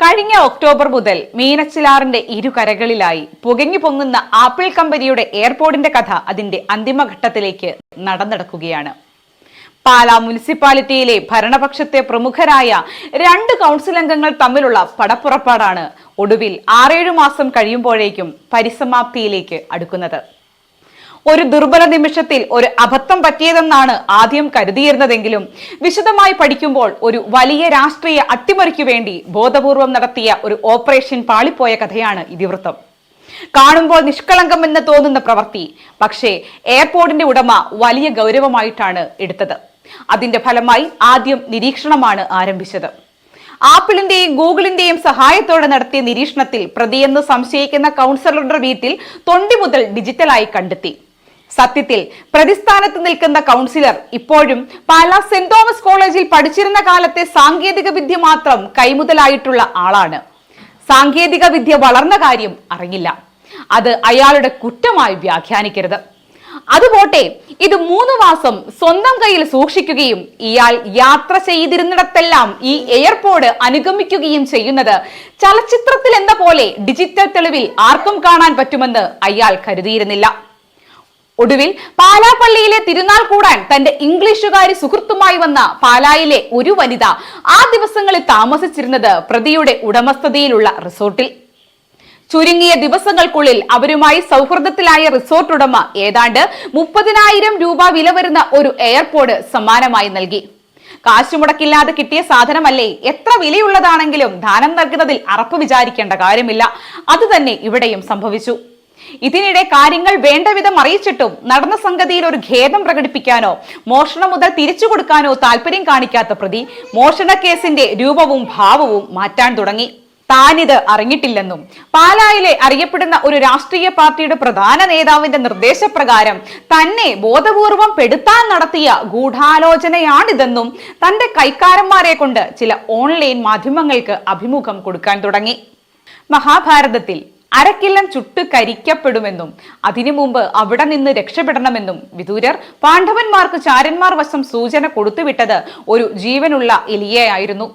കഴിഞ്ഞ ഒക്ടോബർ മുതൽ മീനച്ചിലാറിന്റെ ഇരുകരകളിലായി പുകഞ്ഞു പൊങ്ങുന്ന ആപ്പിൾ കമ്പനിയുടെ എയർപോർട്ടിന്റെ കഥ അതിന്റെ അന്തിമഘട്ടത്തിലേക്ക് നടന്നെടുക്കുകയാണ്. പാലാ മുനിസിപ്പാലിറ്റിയിലെ ഭരണപക്ഷത്തെ പ്രമുഖരായ രണ്ട് കൗൺസിൽ അംഗങ്ങൾ തമ്മിലുള്ള പടപ്പുറപ്പാടാണ് ഒടുവിൽ ആറേഴു മാസം കഴിയുമ്പോഴേക്കും പരിസമാപ്തിയിലേക്ക് അടുക്കുന്നത്. ഒരു ദുർബല നിമിഷത്തിൽ ഒരു അബദ്ധം പറ്റിയതെന്നാണ് ആദ്യം കരുതിയിരുന്നതെങ്കിലും വിശദമായി പഠിക്കുമ്പോൾ ഒരു വലിയ രാഷ്ട്രീയ അട്ടിമറിക്കു വേണ്ടി ബോധപൂർവം നടത്തിയ ഒരു ഓപ്പറേഷൻ പാളിപ്പോയ കഥയാണ് ഇതിവൃത്തം. കാണുമ്പോൾ നിഷ്കളങ്കം എന്ന് തോന്നുന്ന പ്രവൃത്തി പക്ഷേ എയർപോർട്ടിന്റെ ഉടമ വലിയ ഗൗരവമായിട്ടാണ് എടുത്തത്. അതിന്റെ ഫലമായി ആദ്യം നിരീക്ഷണമാണ് ആരംഭിച്ചത്. ആപ്പിളിന്റെയും ഗൂഗിളിന്റെയും സഹായത്തോടെ നടത്തിയ നിരീക്ഷണത്തിൽ പ്രതിയെന്ന് സംശയിക്കുന്ന കൗൺസിലറുടെ വീട്ടിൽ തൊണ്ടി മുതൽ ഡിജിറ്റലായി കണ്ടെത്തി. സത്യത്തിൽ പ്രതിസ്ഥാനത്ത് നിൽക്കുന്ന കൗൺസിലർ ഇപ്പോഴും പാലാ സെന്റ് തോമസ് കോളേജിൽ പഠിച്ചിരുന്ന കാലത്തെ സാങ്കേതിക വിദ്യ മാത്രം കൈമുതലായിട്ടുള്ള ആളാണ്. സാങ്കേതിക വിദ്യ വളർന്ന കാര്യം അറിയില്ല അത് അയാളുടെ കുറ്റമായി വ്യാഖ്യാനിക്കരുത്. അതുപോട്ടെ ഇത് മൂന്ന് മാസം സ്വന്തം കയ്യിൽ സൂക്ഷിക്കുകയും ഇയാൾ യാത്ര ചെയ്തിരുന്നിടത്തെല്ലാം ഈ എയർപോർട്ട് അനുഗമിക്കുകയും ചെയ്യുന്നത് ചലച്ചിത്രത്തിൽ എന്ന പോലെ ഡിജിറ്റൽ തെളിവിൽ ആർക്കും കാണാൻ പറ്റുമെന്ന് അയാൾ കരുതിയിരുന്നില്ല. ഒടുവിൽ പാലാപ്പള്ളിയിലെ തിരുനാൾ കൂടാൻ തന്റെ ഇംഗ്ലീഷുകാരി സുഹൃത്തുമായി വന്ന പാലായിലെ ഒരു വനിത ആ ദിവസങ്ങളിൽ താമസിച്ചിരുന്നത് പ്രതിയുടെ ഉടമസ്ഥതയിലുള്ള റിസോർട്ടിൽ. ചുരുങ്ങിയ ദിവസങ്ങൾക്കുള്ളിൽ അവരുമായി സൗഹൃദത്തിലായ റിസോർട്ട് ഉടമ ഏതാണ്ട് മുപ്പതിനായിരം രൂപ വില വരുന്ന ഒരു എയർപോർട്ട് സമ്മാനമായി നൽകി. കാശുമുടക്കില്ലാതെ കിട്ടിയ സാധനമല്ലേ? എത്ര വിലയുള്ളതാണെങ്കിലും ദാനം നൽകുന്നതിൽ അറപ്പ് വിചാരിക്കേണ്ട കാര്യമില്ല. അതുതന്നെ ഇവിടെയും സംഭവിച്ചു. ഇതിനിടെ കാര്യങ്ങൾ വേണ്ട വിധം അറിയിച്ചിട്ടും നടന്ന സംഗതിയിൽ ഒരു ഖേദം പ്രകടിപ്പിക്കാനോ മോഷണം മുതൽ തിരിച്ചു കൊടുക്കാനോ താല്പര്യം കാണിക്കാത്ത പ്രതി മോഷണ കേസിന്റെ രൂപവും ഭാവവും മാറ്റാൻ തുടങ്ങി. താനിത് അറിഞ്ഞിട്ടില്ലെന്നും പാലായിലെ അറിയപ്പെടുന്ന ഒരു രാഷ്ട്രീയ പാർട്ടിയുടെ പ്രധാന നേതാവിന്റെ നിർദ്ദേശപ്രകാരം തന്നെ ബോധപൂർവം പെടുത്താൻ നടത്തിയ ഗൂഢാലോചനയാണിതെന്നും തന്റെ കൈക്കാരന്മാരെ കൊണ്ട് ചില ഓൺലൈൻ മാധ്യമങ്ങൾക്ക് അഭിമുഖം കൊടുക്കാൻ തുടങ്ങി. മഹാഭാരതത്തിൽ അരക്കില്ലം ചുട്ട് കരിക്കപ്പെടുമെന്നും അതിനു മുമ്പ് അവിടെ നിന്ന് രക്ഷപ്പെടണമെന്നും വിദൂരർ പാണ്ഡവന്മാർക്ക് ചാരന്മാർ വശം സൂചന കൊടുത്തുവിട്ടത് ഒരു ജീവനുള്ള എലിയയായിരുന്നു.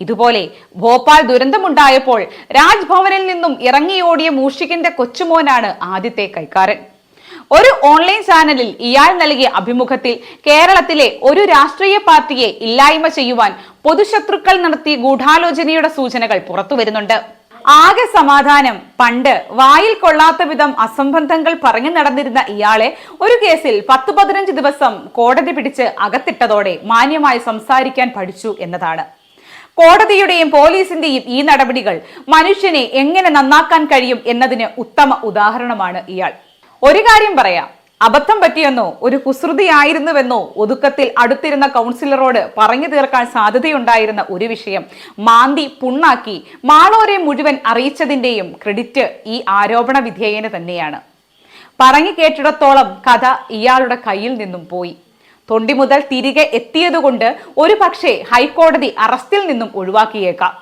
ഇതുപോലെ ഭോപ്പാൽ ദുരന്തമുണ്ടായപ്പോൾ രാജ്ഭവനിൽ നിന്നും ഇറങ്ങിയോടിയ മൂഷികന്റെ കൊച്ചുമോനാണ് ആദ്യത്തെ കൈക്കാരൻ. ഒരു ഓൺലൈൻ ചാനലിൽ ഇയാൾ നൽകിയ അഭിമുഖത്തിൽ കേരളത്തിലെ ഒരു രാഷ്ട്രീയ പാർട്ടിയെ ഇല്ലായ്മ ചെയ്യുവാൻ പൊതുശത്രുക്കൾ നടത്തിയ ഗൂഢാലോചനയുടെ സൂചനകൾ പുറത്തു വരുന്നുണ്ട് ആകെ സമാധാനം. പണ്ട് വായിൽ കൊള്ളാത്ത വിധം അസംബന്ധങ്ങൾ പറഞ്ഞു നടന്നിരുന്ന ഇയാളെ ഒരു കേസിൽ പത്ത് പതിനഞ്ച് ദിവസം കോടതി പിടിച്ച് അകത്തിട്ടതോടെ മാന്യമായി സംസാരിക്കാൻ പഠിച്ചു എന്നതാണ്. കോടതിയുടെയും പോലീസിന്റെയും ഈ നടപടികൾ മനുഷ്യനെ എങ്ങനെ നന്നാക്കാൻ കഴിയും എന്നതിന് ഉത്തമ ഉദാഹരണമാണ് ഇയാൾ. ഒരു കാര്യം പറയാം. അബദ്ധം പറ്റിയെന്നോ ഒരു കുസൃതിയായിരുന്നുവെന്നോ ഒതുക്കത്തിൽ അടുത്തിരുന്ന കൗൺസിലറോട് പറഞ്ഞു തീർക്കാൻ സാധ്യതയുണ്ടായിരുന്ന ഒരു വിഷയം മാന്തി പുണ്ണാക്കി മാളോരെ മുഴുവൻ അറിയിച്ചതിന്റെയും ക്രെഡിറ്റ് ഈ ആരോപണ വിധേയന് തന്നെയാണ്. പറഞ്ഞു കേട്ടിടത്തോളം കഥ ഇയാളുടെ കയ്യിൽ നിന്നും പോയി. തൊണ്ടി മുതൽ തിരികെ എത്തിയതുകൊണ്ട് ഒരു പക്ഷേ ഹൈക്കോടതി അറസ്റ്റിൽ നിന്നും ഒഴിവാക്കിയേക്കാം.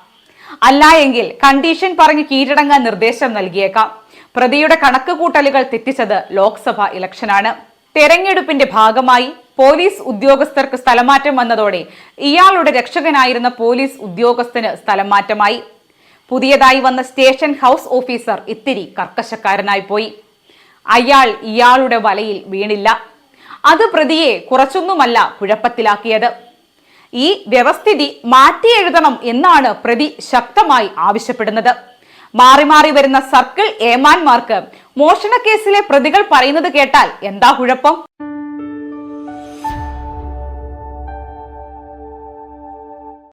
അല്ല എങ്കിൽ കണ്ടീഷൻ പറഞ്ഞ് കീഴടങ്ങാൻ നിർദ്ദേശം നൽകിയേക്കാം. പ്രതിയുടെ കണക്ക് കൂട്ടലുകൾ തെറ്റിച്ചത് ലോക്സഭ ഇലക്ഷനാണ്. തെരഞ്ഞെടുപ്പിന്റെ ഭാഗമായി പോലീസ് ഉദ്യോഗസ്ഥർക്ക് സ്ഥലമാറ്റം വന്നതോടെ ഇയാളുടെ രക്ഷകനായിരുന്ന പോലീസ് ഉദ്യോഗസ്ഥന് സ്ഥലമാറ്റമായി. പുതിയതായി വന്ന സ്റ്റേഷൻ ഹൗസ് ഓഫീസർ ഇത്തിരി കർക്കശക്കാരനായി പോയി. അയാൾ ഇയാളുടെ വലയിൽ വീണില്ല. അത് പ്രതിയെ കുറച്ചൊന്നുമല്ല കുഴപ്പത്തിലാക്കിയത്. ഈ വ്യവസ്ഥിതി മാറ്റി എഴുതണം എന്നാണ് പ്രതി ശക്തമായി ആവശ്യപ്പെടുന്നത്. മാറി മാറി വരുന്ന സർക്കിൾ ഏമാന്മാർക്ക് മോഷണക്കേസിലെ പ്രതികൾ പറയുന്നത് കേട്ടാൽ എന്താ കുഴപ്പം?